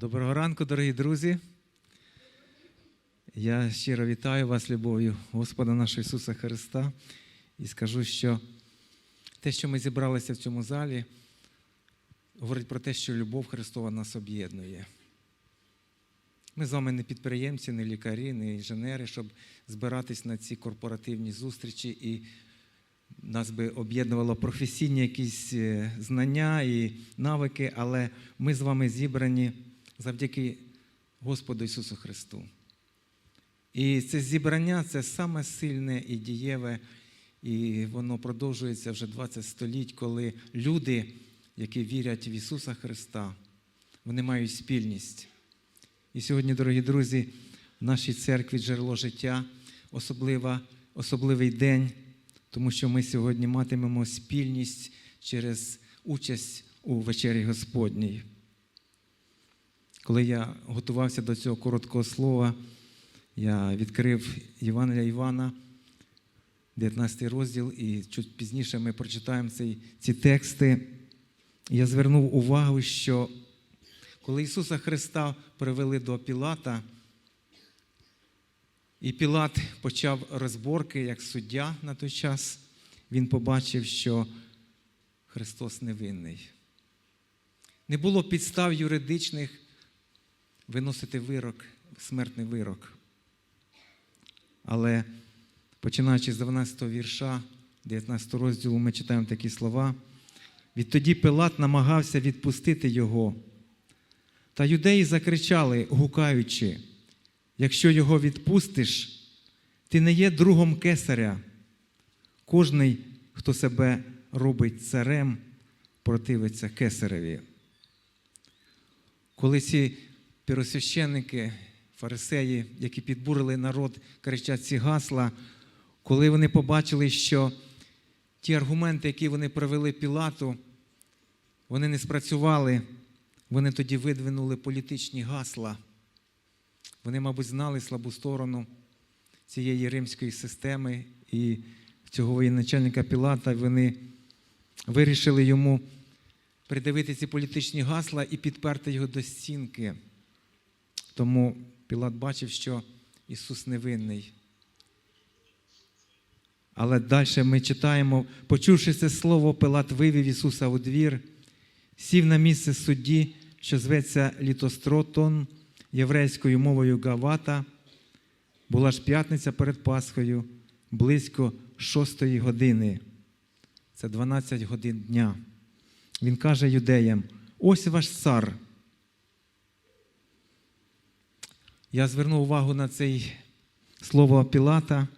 Доброго ранку, дорогі друзі. Я щиро вітаю вас любов'ю Господа нашого Ісуса Христа і скажу, що те, що ми зібралися в цьому залі, говорить про те, що любов Христова нас об'єднує. Ми з вами не підприємці, не лікарі, не інженери, щоб збиратись на ці корпоративні зустрічі і нас би об'єднувало професійні якісь е, знання і навики, але ми з вами зібрані завдяки Господу Ісусу Христу. І це зібрання це саме сильне і дієве, і воно продовжується вже 20 століть, коли люди, які вірять в Ісуса Христа, вони мають спільність. І сьогодні, дорогі друзі, в нашій церкві джерело життя, особлива, особливий день, тому що ми сьогодні матимемо спільність через участь у вечері Господній. Коли я готувався до цього короткого слова, я відкрив Євангелія Івана, 19 розділ, і чуть пізніше ми прочитаємо ці, ці тексти. Я звернув увагу, що коли Ісуса Христа привели до Пілата, і Пілат почав розборки як суддя на той час, він побачив, що Христос невинний. Не було підстав юридичних виносити вирок, смертний вирок. Але починаючи з 12 вірша, 19 розділу, ми читаємо такі слова. Відтоді Пилат намагався відпустити його. Та юдеї закричали, гукаючи, якщо його відпустиш, ти не є другом кесаря. Кожний, хто себе робить царем, противиться кесареві. Коли ці піросвященники, фарисеї, які підбурили народ, кричать ці гасла, коли вони побачили, що ті аргументи, які вони привели Пілату, вони не спрацювали, вони тоді видвинули політичні гасла. Вони, мабуть, знали слабу сторону цієї римської системи і цього воєначальника Пілата. Вони вирішили йому придавити ці політичні гасла і підперти його до стінки. Тому Пілат бачив, що Ісус невинний. Але далі ми читаємо, почувши це слово, Пилат вивів Ісуса у двір, сів на місце судді, що зветься Літостротон, єврейською мовою Гавата. Була ж п'ятниця перед Пасхою, близько шостої години. Це 12 годин дня. Він каже юдеям: ось ваш цар. Я звернув увагу на це слово Пілата.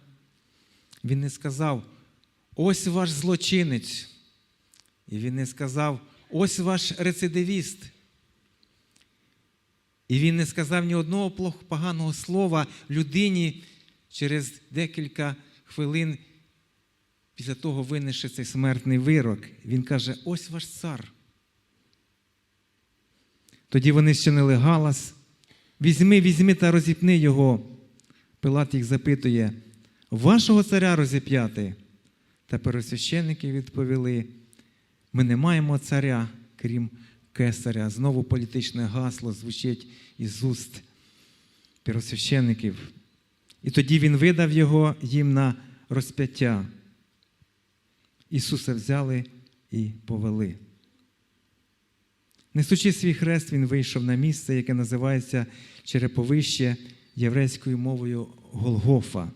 Він не сказав, ось ваш злочинець. І він не сказав, ось ваш рецидивіст. І він не сказав ні одного поганого слова людині через декілька хвилин після того винесши цей смертний вирок. Він каже: ось ваш цар. Тоді вони щинили галас. Візьми, візьми та розіпни його. Пилат їх запитує, вашого царя розіп'яти? Та первосвященники відповіли: ми не маємо царя, крім кесаря. Знову політичне гасло звучить із уст первосвященників. І тоді він видав його їм на розп'яття. Ісуса взяли і повели. Несучи свій хрест, він вийшов на місце, яке називається Череповище єврейською мовою Голгофа,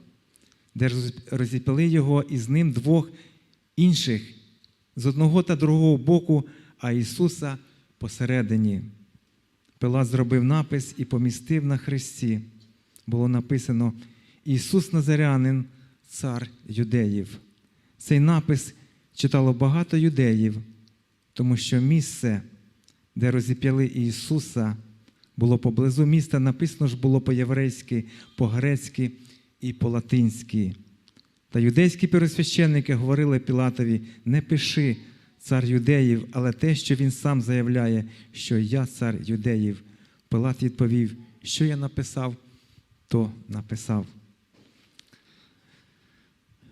де розіпили його і з ним двох інших з одного та другого боку, а Ісуса посередині. Пилат зробив напис і помістив на хресті. Було написано Ісус Назарянин, цар юдеїв. Цей напис читало багато юдеїв, тому що місце, де розіп'яли Ісуса, було поблизу міста, написано ж було по-єврейськи, по-грецьки і по-латинськи. Та юдейські первосвященники говорили Пілатові: не пиши цар юдеїв, але те, що він сам заявляє, що я цар юдеїв. Пилат відповів, що я написав, то написав.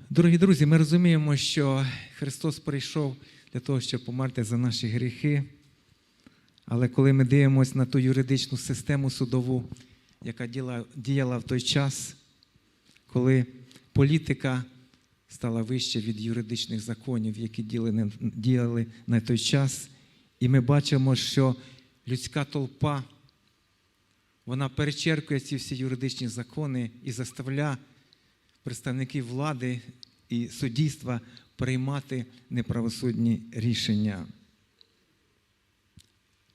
Дорогі друзі, ми розуміємо, що Христос прийшов для того, щоб померти за наші гріхи, Але коли ми дивимося на ту юридичну систему судову, яка діяла в той час, коли політика стала вище від юридичних законів, які діяли на- той час, і ми бачимо, що людська толпа вона перечеркує ці всі юридичні закони і заставляє представників влади і суддівства приймати неправосудні рішення.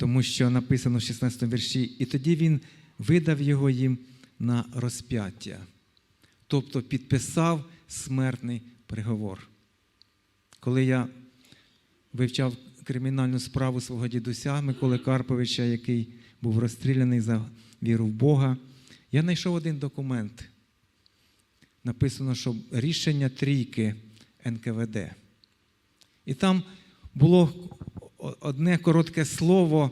Тому що написано в 16 вірші, і тоді він видав його їм на розп'яття, тобто підписав смертний приговор. Коли я вивчав кримінальну справу свого дідуся Миколи Карповича, який був розстріляний за віру в Бога, я знайшов один документ. Написано, що рішення трійки НКВД. І там було одне коротке слово,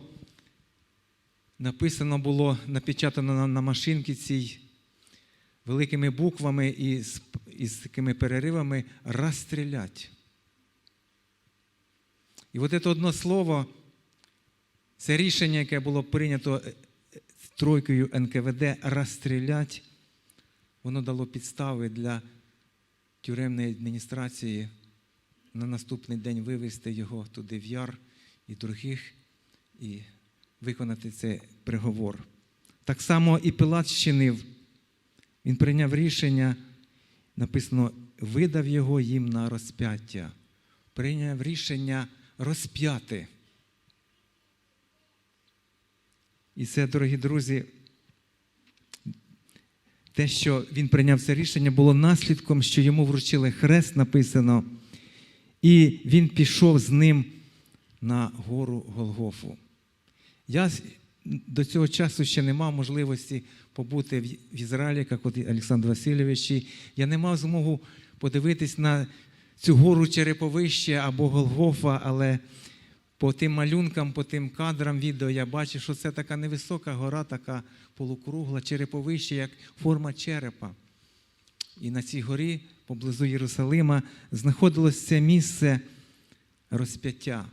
написано було, напечатано на, машинці цій великими буквами і з, і з такими переривами розстрілять. І от це одне слово, це рішення, яке було прийнято е, тройкою НКВД розстрілять, воно дало підстави для тюремної адміністрації на наступний день вивезти його туди в яр і других, і виконати цей приговор. Так само і Пилат щинив. Він прийняв рішення, написано, видав його їм на розп'яття. Прийняв рішення розп'яти. І це, дорогі друзі, те, що він прийняв це рішення, було наслідком, що йому вручили хрест, написано, і він пішов з ним на гору Голгофу. Я до цього часу ще не мав можливості побути в Ізраїлі, як от Олександр Васильович. Я не мав змогу подивитись на цю гору Череповище або Голгофа, але по тим малюнкам, по тим кадрам відео я бачив, що це така невисока гора, така полукругла, череповище, як форма черепа. І на цій горі, поблизу Єрусалима, знаходилось це місце розп'яття.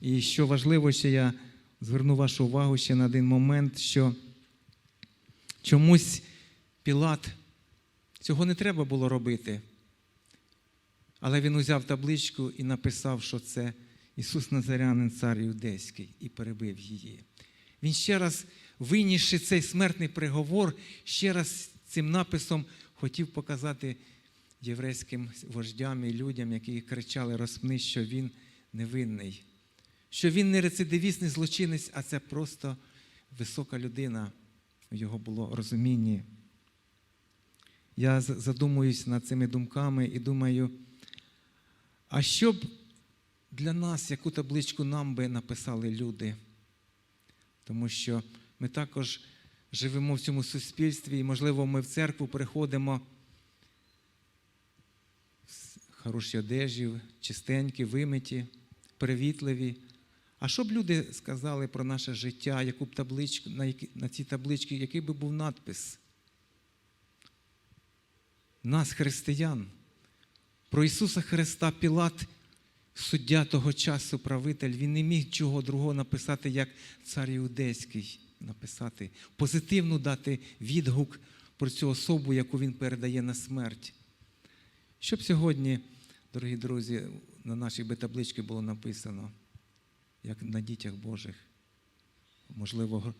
І що важливо, ще я зверну вашу увагу ще на один момент, що чомусь Пілат цього не треба було робити. Але він узяв табличку і написав, що це Ісус Назарянин, цар Юдейський, і перебив її. Він ще раз, винісши цей смертний приговор, ще раз цим написом хотів показати єврейським вождям і людям, які кричали розпни, що він невинний, що він не рецидивіст, не злочинець, а це просто висока людина. В його було розумінні. Я задумуюсь над цими думками і думаю, а що б для нас, яку табличку нам би написали люди? Тому що ми також живемо в цьому суспільстві, і, можливо, ми в церкву приходимо в хорошій одежі, чистенькі, вимиті, привітливі. А що б люди сказали про наше життя, яку б табличку, на, які, на цій табличці, який би був надпис? Нас, християн, про Ісуса Христа Пілат, суддя того часу, правитель, він не міг чого другого написати, як цар Іудейський написати, позитивну дати відгук про цю особу, яку він передає на смерть. Щоб сьогодні, дорогі друзі, на нашій би табличці було написано, як на дітях Божих. Можливо,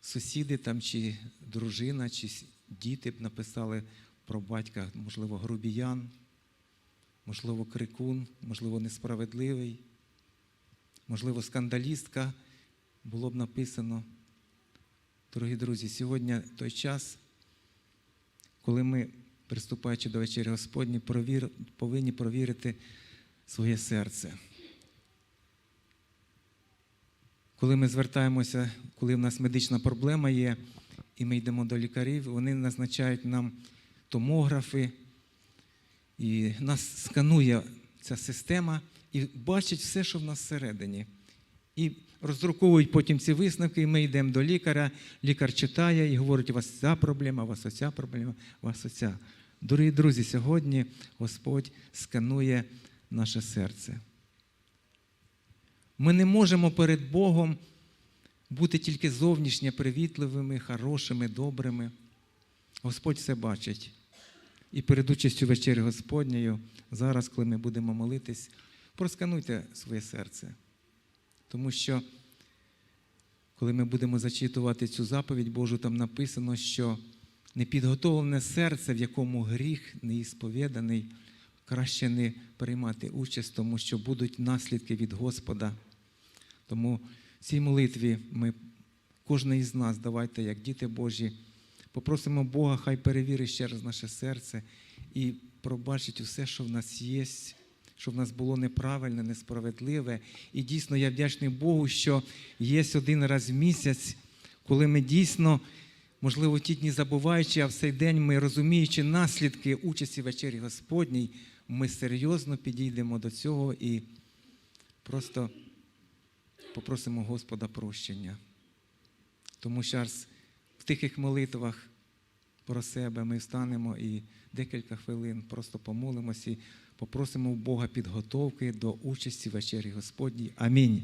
сусіди там, чи дружина, чи діти б написали про батька, можливо, грубіян, можливо, крикун, можливо, несправедливий, можливо, скандалістка було б написано. Дорогі друзі, сьогодні той час, коли ми, приступаючи до вечері Господні, повинні провірити своє серце. Коли ми звертаємося, коли в нас медична проблема є, і ми йдемо до лікарів, вони назначають нам томографи, і нас сканує ця система і бачить все, що в нас всередині. І роздруковують потім ці висновки, і ми йдемо до лікаря, лікар читає і говорить, у вас ця проблема, у вас оця проблема, у вас оця. Дорогі друзі, сьогодні Господь сканує наше серце. Ми не можемо перед Богом бути тільки зовнішньо привітливими, хорошими, добрими. Господь все бачить. І перед участю вечері Господньою, зараз, коли ми будемо молитись, проскануйте своє серце. Тому що, коли ми будемо зачитувати цю заповідь Божу, там написано, що непідготовлене серце, в якому гріх не ісповіданий, краще не приймати участь, тому що будуть наслідки від Господа. Тому в цій молитві ми, кожен із нас, давайте, як діти Божі, попросимо Бога, хай перевірить ще раз наше серце і пробачить усе, що в нас є, що в нас було неправильне, несправедливе. І дійсно я вдячний Богу, що є один раз в місяць, коли ми дійсно, можливо, ті дні забуваючи, а в цей день ми розуміючи наслідки участі вечері Господній, ми серйозно підійдемо до цього і просто попросимо Господа прощення. Тому аж в тихих молитвах про себе ми встанемо і декілька хвилин просто помолимося і попросимо у Бога підготовки до участі в вечері Господній. Амінь.